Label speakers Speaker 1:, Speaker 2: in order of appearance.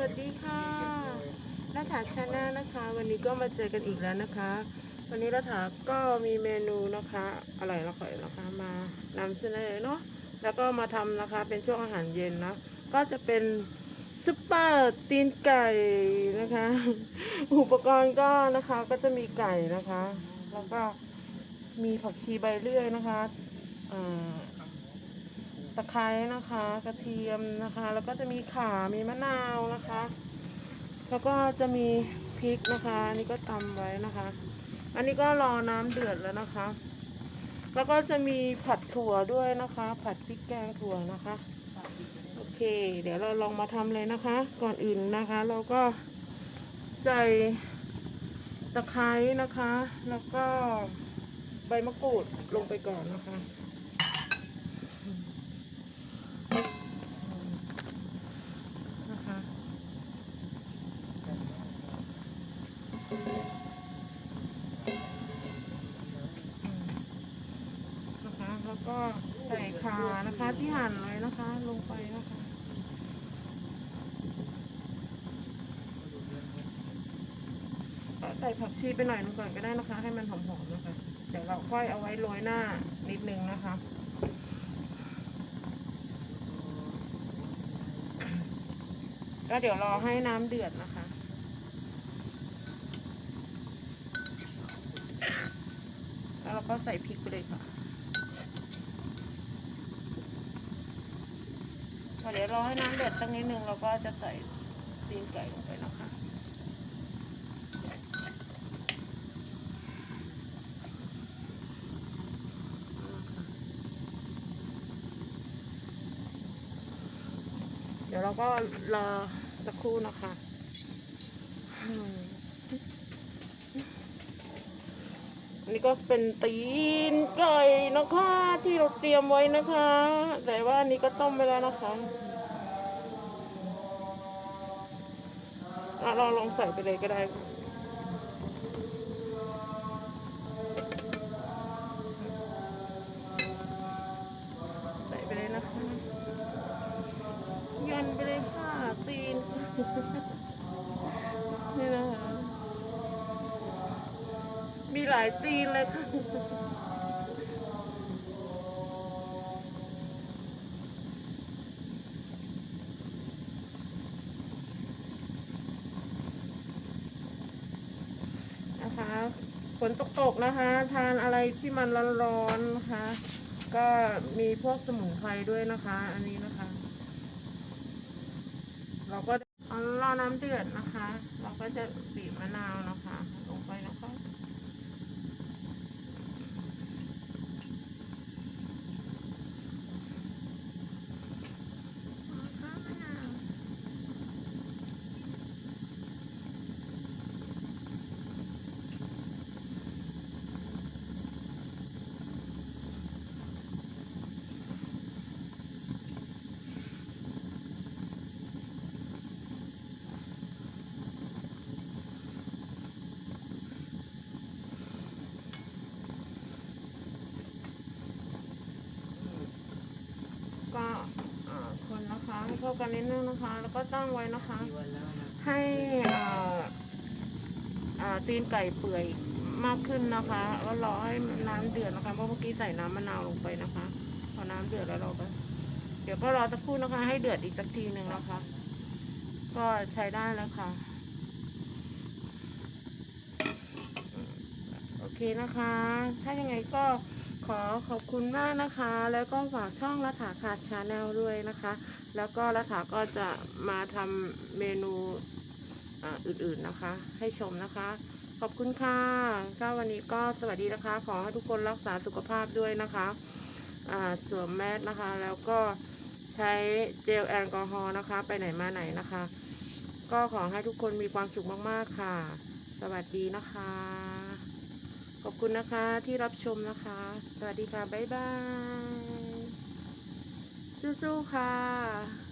Speaker 1: วัสดีค่ะรัฐาชาแนลนะคะ วันนี้ก็มาเจอกันอีกแล้วนะคะ วันนี้รัฐาก็มีเมนูนะคะอะไรละค่อยนะคะมานำเสนอเนาะแล้วก็มาทำนะคะเป็นช่วงอาหารเย็นนะก็จะเป็นซุปเปอร์ตีนไก่นะคะ อุปกรณ์ก็นะคะก็จะมีไก่นะคะ แล้วก็มีผักชีใบเลื่อยนะคะอ่า ตะไคร้นะคะ กระเทียมนะคะ แล้วก็จะมีข่ามีมะนาวนะคะ แล้วก็จะมีพริกนะคะอันนี้ก็ตำไว้นะคะ อันนี้ก็รอน้ำเดือดแล้วนะคะ แล้วก็จะมีผัดถั่วด้วยนะคะ ผัดพริกแกงถั่วนะคะโอเค เดี๋ยวเราลองมาทำเลยนะคะ ก่อนอื่นนะคะ เราก็ใส่ตะไคร้นะคะ แล้วก็ใบมะกรูดลงไปก่อนนะคะนะคะ ก็ใส่ขานะคะที่หั่นไว้นะคะ ลงไปนะคะก็ใส่ผักชีไปหน่อยนึงก่อนก็ได้นะคะ ให้มันหอมๆนะคะ เดี๋ยวเราค่อยเอาไว้โรยหน้านิดนึงนะคะก็เดี๋ยวรอให้น้ำเดือดนะคะ แล้วเราก็ใส่พริกไปเลยค่ะพอ เดี๋ยวรอให้น้ำเดือดสักนิดนึงเราก็จะใส่ตีนไก่ลงไปนะคะเดี๋ยวเราก็รอสักครู่นะคะ อันนี้ก็เป็นตีนไก่นะคะที่เราเตรียมไว้นะคะ แต่ว่าอันนี้ก็ต้มไปแล้วนะคะเราลองใส่ไปเลยก็ได้ใส่ไปเลยนะคะยันไปเลยค่ะตีนนี่นะคะ มีหลายตีนเลยค่ะนะคะฝนตกๆนะคะ ทานอะไรที่มันร้อนๆนะคะ ก็มีพวกสมุนไพรด้วยนะคะ อันนี้นะคะ เราก็เอารอน้ำเดือดนะคะ เราก็จะบีบมะนาวนะคะ ลงไปนะคะมะนาวก็เอ่อคน เข้ากันนิดนึงนะคะ แล้วก็ตั้งไว้นะคะ ให้อ่อเอ่อตีนไก่เปื่อยมากขึ้นนะคะแล้วรอให้น้ำเดือดนะคะ เพราะเมื่อกี้ใส่น้ำมะนาวลงไปนะคะ พอน้ำเดือดแล้วเราก็เดี๋ยวก็รอสักครู่นะคะ ให้เดือดอีกสักทีหนึ่งนะคะ ก็ใช้ได้แล้วค่ะ โอเคนะคะ ถ้ายังไงก็ ขอขอบคุณมากนะคะ แล้วก็ฝากช่องรัฐาคาชาแนลด้วยนะคะ แล้วก็รัฐาก็จะมาทำเมนูอื่นๆนะคะ ให้ชมนะคะ ขอบคุณค่ะก็วันนี้ก็สวัสดีนะคะ ขอให้ทุกคนรักษาสุขภาพด้วยนะคะสวมแมสนะคะ แล้วก็ใช้เจลแอลกอฮอล์นะคะ ไปไหนมาไหนนะคะ ก็ขอให้ทุกคนมีความสุขมากๆค่ะ สวัสดีนะคะ อบคุณนะคะที่รับชมนะคะ สวัสดีค่ะ บ๊ายบาย สู้ๆค่ะ